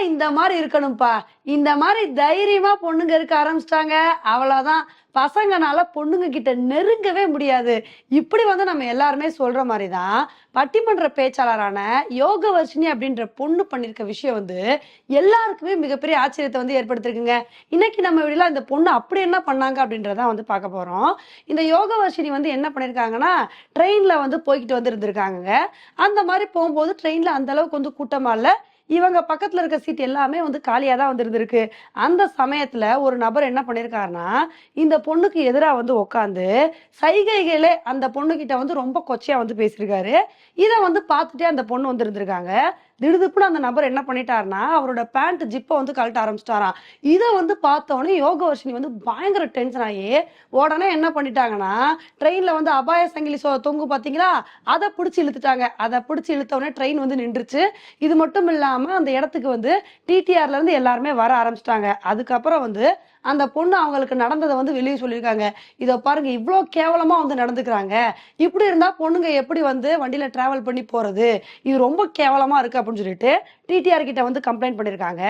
பொண்ணுனா இந்த மாதிரி இருக்கணும்ப்பா. இந்த மாதிரி தைரியமா பொண்ணுங்க இருக்க ஆரம்பிச்சிட்டாங்க. அவ்வளவுதான். பசங்கனால பொண்ணுங்க கிட்ட நெருங்கவே முடியாது. இப்படி வந்து நம்ம எல்லாருமே சொல்ற மாதிரி தான் பட்டிமன்ற பேச்சாளரான யோகவர்ஷினி அப்படின்ற பொண்ணு பண்ணிருக்க விஷயம் வந்து எல்லாருக்குமே மிகப்பெரிய ஆச்சரியத்தை வந்து ஏற்படுத்திருக்குங்க. இன்னைக்கு நம்ம வீடுல இந்த பொண்ணு அப்படி என்ன பண்ணாங்க அப்படின்றத வந்து பார்க்க போறோம். இந்த யோகவர்ஷினி வந்து என்ன பண்ணிருக்காங்கன்னா ட்ரெயின்ல வந்து போய்கிட்டு வந்து இருந்திருக்காங்க அந்த மாதிரி போகும்போது ட்ரெயின்ல அந்த அளவுக்கு வந்து கூட்டமா இல்லை. இவங்க பக்கத்துல இருக்க சீட் எல்லாமே வந்து காலியா தான் வந்துருந்துருக்கு. அந்த சமயத்துல ஒரு நபர் என்ன பண்ணிருக்காருன்னா இந்த பொண்ணுக்கு எதிராக வந்து உட்காந்து சைகைகளே அந்த பொண்ணு கிட்ட வந்து ரொம்ப கொச்சையா வந்து பேசியிருக்காரு. இதை வந்து பார்த்துட்டே அந்த பொண்ணு வந்துருந்துருக்காங்க. திடுதுப்புன்னு அந்த நபர் என்ன பண்ணிட்டாருன்னா அவரோட பேண்ட் ஜிப்பை வந்து கழட்ட ஆரம்பிச்சிட்டாராம் இதை வந்து பார்த்தோன்னே யோகவர்ஷினி வந்து பயங்கர டென்ஷன் ஆகி உடனே என்ன பண்ணிட்டாங்கன்னா ட்ரெயின்ல வந்து அபாய சங்கிலி சோ தொங்கு பார்த்தீங்களா? அதை பிடிச்சி இழுத்துட்டாங்க. அதை பிடிச்சி இழுத்தவொடனே ட்ரெயின் வந்து நின்றுச்சு. இது மட்டும் இல்லாமல் அந்த இடத்துக்கு வந்து டிடிஆர்ல இருந்து எல்லாருமே வர ஆரம்பிச்சிட்டாங்க. அதுக்கப்புறம் வந்து அந்த பொண்ணு அவங்களுக்கு நடந்ததை வந்து வெளியே சொல்லியிருக்காங்க. இதை பாருங்க இவ்வளோ கேவலமா வந்து நடந்துக்கிறாங்க. இப்படி இருந்தா பொண்ணுங்க எப்படி வந்து வண்டியில டிராவல் பண்ணி போறது? இது ரொம்ப கேவலமா இருக்கு அப்படின்னு சொல்லிட்டு டிடிஆர் கிட்ட வந்து கம்ப்ளைண்ட் பண்ணியிருக்காங்க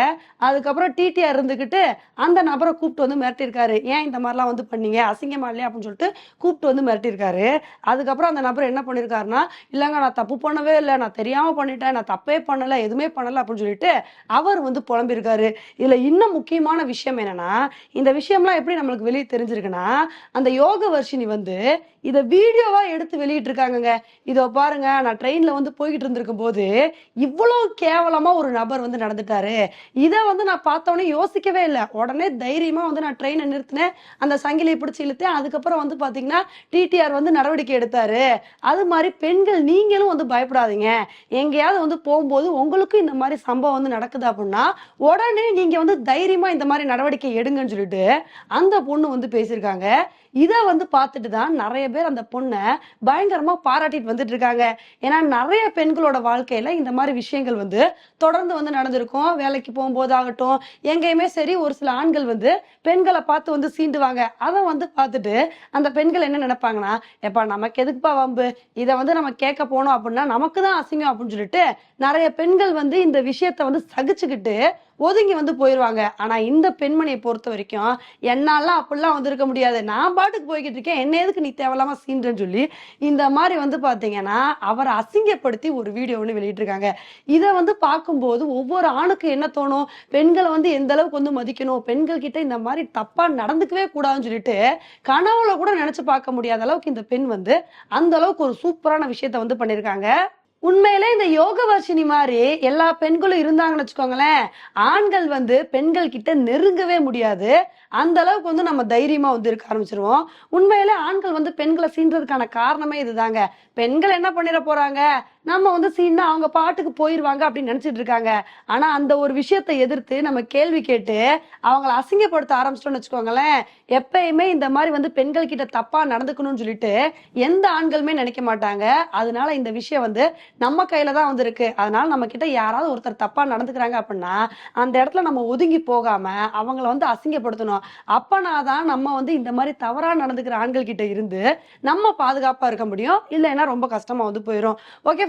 அதுக்கப்புறம் டிடிஆர் இருந்துக்கிட்டு அந்த நபரை கூப்பிட்டு வந்து மிரட்டியிருக்காரு. ஏன் இந்த மாதிரிலாம் வந்து பண்ணீங்க? அசிங்கமா இல்லையா? அப்படின்னு சொல்லிட்டு கூப்பிட்டு வந்து மிரட்டியிருக்காரு. அதுக்கப்புறம் அந்த நபர் என்ன பண்ணியிருக்காருன்னா இல்லைங்க நான் தப்பு பண்ணவே இல்லை. நான் தெரியாமல் பண்ணிட்டேன். நான் தப்பே பண்ணலை. எதுவுமே பண்ணலை அப்படின்னு சொல்லிட்டு அவர் வந்து புலம்பியிருக்காரு. இதில் இன்னும் முக்கியமான விஷயம் என்னன்னா இந்த விஷயம்லாம் எப்படி நம்மளுக்கு வெளியே தெரிஞ்சிருக்குன்னா அந்த யோக வர்ஷினி வந்து இதை வீடியோவா எடுத்து வெளியிட்டு இருக்காங்கங்க இதோ பாருங்க நான் ட்ரெயின்ல வந்து போய்கிட்டு இருந்திருக்கும் போது இவ்வளவு கேவலமா ஒரு நபர் வந்து நடந்துட்டாரு. இதை வந்து நான் பார்த்தோன்னே யோசிக்கவே இல்லை. உடனே தைரியமா வந்து நான் ட்ரெயினை நிறுத்தினேன். அந்த சங்கிலியை பிடிச்சி இழுத்தேன். அதுக்கப்புறம் வந்து பாத்தீங்கன்னா டிடிஆர் வந்து நடவடிக்கை எடுத்தாரு. அது மாதிரி பெண்கள் நீங்களும் வந்து பயப்படாதீங்க. எங்கேயாவது வந்து போகும்போது உங்களுக்கும் இந்த மாதிரி சம்பவம் வந்து நடக்குது அப்படின்னா உடனே நீங்க வந்து தைரியமா இந்த மாதிரி நடவடிக்கை எடுங்கன்னு சொல்லிட்டு அந்த பொண்ணு வந்து பேசியிருக்காங்க. இதை வந்து பார்த்துட்டு தான் நிறைய பேர் அந்த பொண்ணை பயங்கரமா பாராட்டிட்டு வந்துட்டு இருக்காங்க. ஏன்னா நிறைய பெண்களோட வாழ்க்கையில இந்த மாதிரி விஷயங்கள் வந்து தொடர்ந்து வந்து நடந்திருக்கும். வேலைக்கு போகும்போது ஆகட்டும் எங்கேயுமே சரி ஒரு சில ஆண்கள் வந்து பெண்களை பார்த்து வந்து சீண்டுவாங்க. அதை வந்து பார்த்துட்டு அந்த பெண்கள் என்ன நினைப்பாங்கன்னா எப்பா நமக்கு எதுக்குப்பா வம்பு? இதை வந்து நம்ம கேட்க போனோம் அப்படின்னா நமக்கு தான் அசிங்கம் அப்படின்னு சொல்லிட்டு நிறைய பெண்கள் வந்து இந்த விஷயத்த வந்து சகிச்சுக்கிட்டு ஒதுங்கி வந்து போயிடுவாங்க ஆனால் இந்த பெண்மணியை பொறுத்த வரைக்கும் என்னாலாம் அப்படிலாம் வந்திருக்க முடியாது. நான் பாட்டுக்கு போய்கிட்டு இருக்கேன். என்ன எதுக்கு நீ தேவையில்லாம சீன்றன்னு சொல்லி இந்த மாதிரி வந்து பார்த்தீங்கன்னா அவரை அசிங்கப்படுத்தி ஒரு வீடியோ ஒன்று வெளியிட்டிருக்காங்க. இதை வந்து பார்க்கும்போது ஒவ்வொரு ஆணுக்கு என்ன தோணும்? பெண்களை வந்து எந்த அளவுக்கு வந்து மதிக்கணும்? பெண்கள் கிட்ட இந்த மாதிரி தப்பா நடந்துக்கவே கூடாதுன்னு சொல்லிட்டு கனவுல கூட நினைச்சு பார்க்க முடியாத அளவுக்கு இந்த பெண் வந்து அந்த அளவுக்கு ஒரு சூப்பரான விஷயத்த வந்து பண்ணியிருக்காங்க. உண்மையிலே இந்த யோகவர்ஷினி மாதிரி எல்லா பெண்களும் இருந்தாங்கன்னு வச்சுக்கோங்களேன் ஆண்கள் வந்து பெண்கள் கிட்ட நெருங்கவே முடியாது. அந்த அளவுக்கு வந்து நம்ம தைரியமா வந்து இருக்க ஆரம்பிச்சிருவோம். உண்மையிலே ஆண்கள் வந்து பெண்களை சீன்றதுக்கான காரணமே இதுதாங்க. பெண்கள் என்ன பண்ணிட போறாங்க? நம்ம வந்து சீன்னா அவங்க பாட்டுக்கு போயிருவாங்க அப்படின்னு நினைச்சிட்டு இருக்காங்க. ஆனா அந்த ஒரு விஷயத்தை எதிர்த்து நம்ம கேள்வி கேட்டு அவங்கள அசிங்கப்படுத்த ஆரம்பிச்சிட்டோம்னு வச்சுக்கோங்களேன். எப்பயுமே இந்த மாதிரி வந்து பெண்கள் கிட்ட தப்பா நடந்துக்கணும்னு சொல்லிட்டு எந்த ஆண்களுமே நினைக்க மாட்டாங்க. அதனால இந்த விஷயம் வந்து நம்ம கையில தான் வந்து இருக்கு அதனால நம்ம கிட்ட யாராவது ஒருத்தர் தப்பா நடந்துக்கிறாங்க அப்படின்னா அந்த இடத்துல நம்ம ஒதுங்கி போகாம அவங்கள வந்து அசிங்கப்படுத்தணும். அப்பனாதான் நம்ம வந்து இந்த மாதிரி தவறா நடந்துக்கிற ஆண்கள் கிட்ட இருந்து நம்ம பாதுகாப்பா இருக்க முடியும். இல்லைன்னா ரொம்ப கஷ்டமா வந்து போயிடும் ஓகே